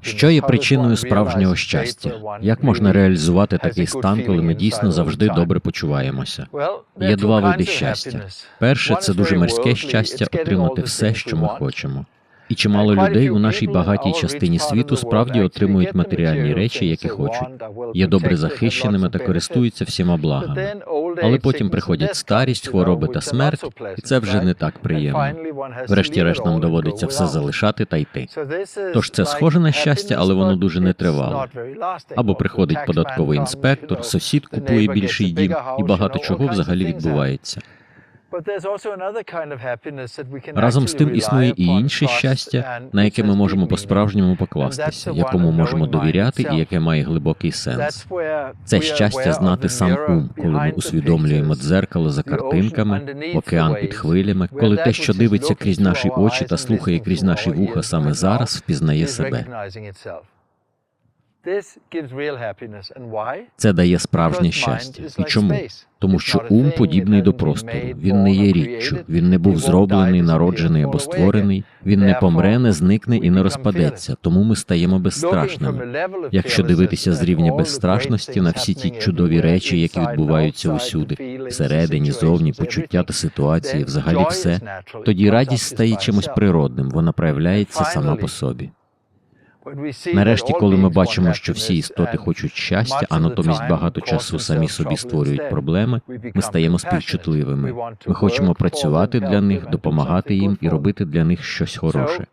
Що є причиною справжнього щастя? Як можна реалізувати такий стан, коли ми дійсно завжди добре почуваємося? Є два види щастя. Перше це дуже мирське щастя отримати все, що ми хочемо. І чимало людей у нашій багатій частині світу справді отримують матеріальні речі, які хочуть, є добре захищеними та користуються всіма благами. Але потім приходять старість, хвороби та смерть, і це вже не так приємно. Врешті-решт нам доводиться все залишати та йти. Тож це схоже на щастя, але воно дуже нетривале. Або приходить податковий інспектор, сусід купує більший дім, і багато чого взагалі відбувається. Разом з тим існує і інше щастя, на яке ми можемо по-справжньому покластися, якому можемо довіряти і яке має глибокий сенс. Це щастя знати сам ум, коли ми усвідомлюємо дзеркало за картинками, океан під хвилями, коли те, що дивиться крізь наші очі та слухає крізь наші вуха саме зараз, впізнає себе. Це дає справжнє щастя. І чому? Тому що ум подібний до простору. Він не є річчю, він не був зроблений, народжений або створений. Він не помре, не зникне і не розпадеться. Тому ми стаємо безстрашними. Якщо дивитися з рівня безстрашності на всі ті чудові речі, які відбуваються усюди, всередині, зовні, почуття та ситуації, взагалі все, тоді радість стає чимось природним, вона проявляється сама по собі. Нарешті, коли ми бачимо, що всі істоти хочуть щастя, а натомість багато часу самі собі створюють проблеми, ми стаємо співчутливими. Ми хочемо працювати для них, допомагати їм і робити для них щось хороше.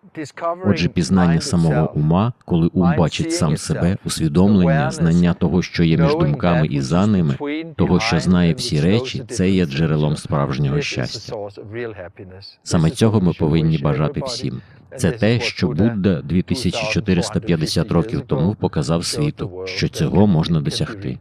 Отже, пізнання самого ума, коли ум бачить сам себе, усвідомлення, знання того, що є між думками і за ними, того, що знає всі речі, це є джерелом справжнього щастя. Саме цього ми повинні бажати всім. Це те, що Будда 2450 років тому показав світу, що цього можна досягти.